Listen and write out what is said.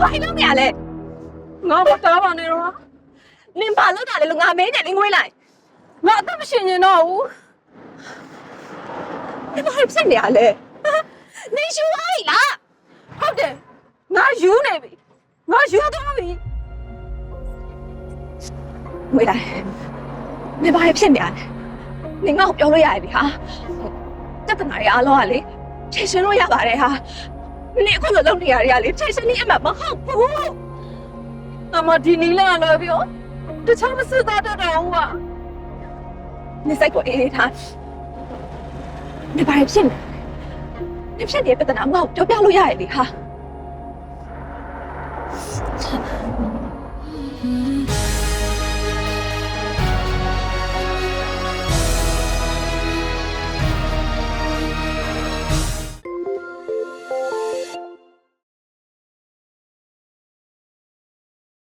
ဘာလို့နေရလဲငါမတားပါနဲ့တော့နင်ဘာလို့တာလဲလို့ငါမဲနေလင်းငွေးလိုက်ငါအသက်မရှင်ရင်တော့ဘူးဒီဘာဖြစ်နေရလဲနင်ရှူသွားပြီလားဟုတ်တယ်ငါယူနေပြီငါယူသွားပြီငွေးလိုက်နင်ဘာဖြစ်နေရလဲနင်ငါ့ကိုပြောလို့ရတယ်ဟာတက်တနာရအားလုံးကလေဖြေရှင်းလို့ရပါတယ်ဟာ နင်အခုလိုလုပ်နေရတဲ့ကလေဖြေရှင်းနေအမှမဟုတ်ဘူးအမဒီနီလာလာပြောတခြားမစစ်သားတတ်တော့ဘူးကနေစိတ်ကိုအေးအေးထားနေပါရဲ့ဖြစ်နေနေဖြစ်နေတဲ့ပြဿနာငါ့ကိုပြောပြလို့ရရဲ့လေဟာ